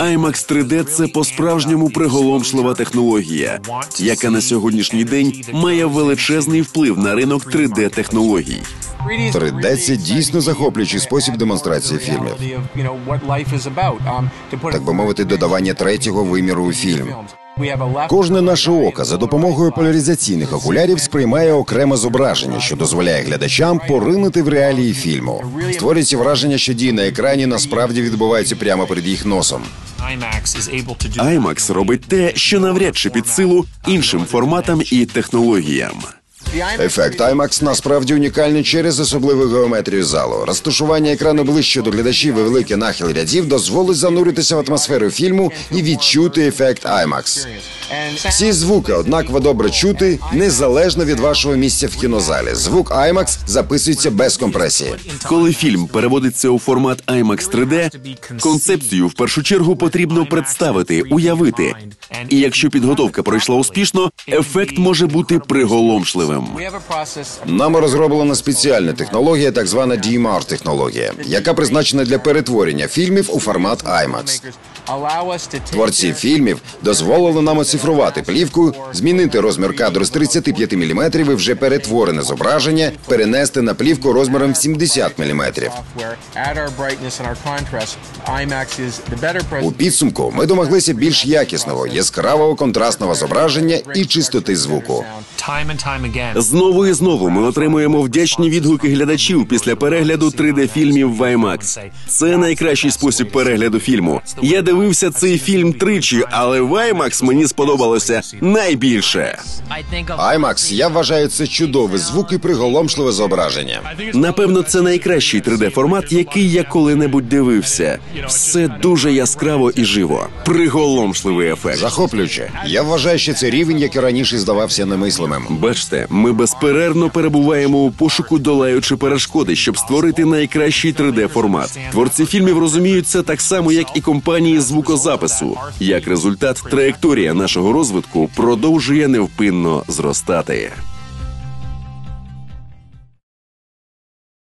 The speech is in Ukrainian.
IMAX 3D – це по-справжньому приголомшлива технологія, яка на сьогоднішній день має величезний вплив на ринок 3D-технологій. 3D – це дійсно захоплюючий спосіб демонстрації фільмів. Так би мовити, додавання третього виміру у фільм. Кожне наше око за допомогою поляризаційних окулярів сприймає окреме зображення, що дозволяє глядачам поринути в реалії фільму. Створюється враження, що дії на екрані насправді відбуваються прямо перед їх носом. IMAX робить те, що навряд чи під силу іншим форматам і технологіям. Ефект IMAX насправді унікальний через особливу геометрію залу. Розташування екрану ближче до глядачів і великий нахил рядів дозволить зануритися в атмосферу фільму і відчути ефект IMAX. Всі звуки однаково добре чути незалежно від вашого місця в кінозалі. Звук IMAX записується без компресії. Коли фільм переводиться у формат IMAX 3D, концепцію в першу чергу потрібно представити, уявити. І якщо підготовка пройшла успішно, ефект може бути приголомшливим. Нами розроблена спеціальна технологія, так звана DMR технологія, яка призначена для перетворення фільмів у формат IMAX. Творці фільмів дозволили нам оцифрувати плівку, змінити розмір кадру з 35 мм і вже перетворене зображення перенести на плівку розміром в 70 мм. У підсумку ми домоглися більш якісного, яскравого контрастного зображення і чистоти звуку. Знову і знову ми отримуємо вдячні відгуки глядачів після перегляду 3D-фільмів в IMAX. Це найкращий спосіб перегляду фільму. Я дивився цей фільм тричі, але в IMAX мені сподобалося найбільше. IMAX, я вважаю, це чудовий звук і приголомшливе зображення. Напевно, це найкращий 3D-формат, який я коли-небудь дивився. Все дуже яскраво і живо. Приголомшливий ефект. Захоплююче. Я вважаю, що це рівень, який раніше здавався немислимим. Бачте, ми безперервно перебуваємо у пошуку, долаючи перешкоди, щоб створити найкращий 3D-формат. Творці фільмів розуміють це так само, як і компанії звукозапису. Як результат, траєкторія нашого розвитку продовжує невпинно зростати.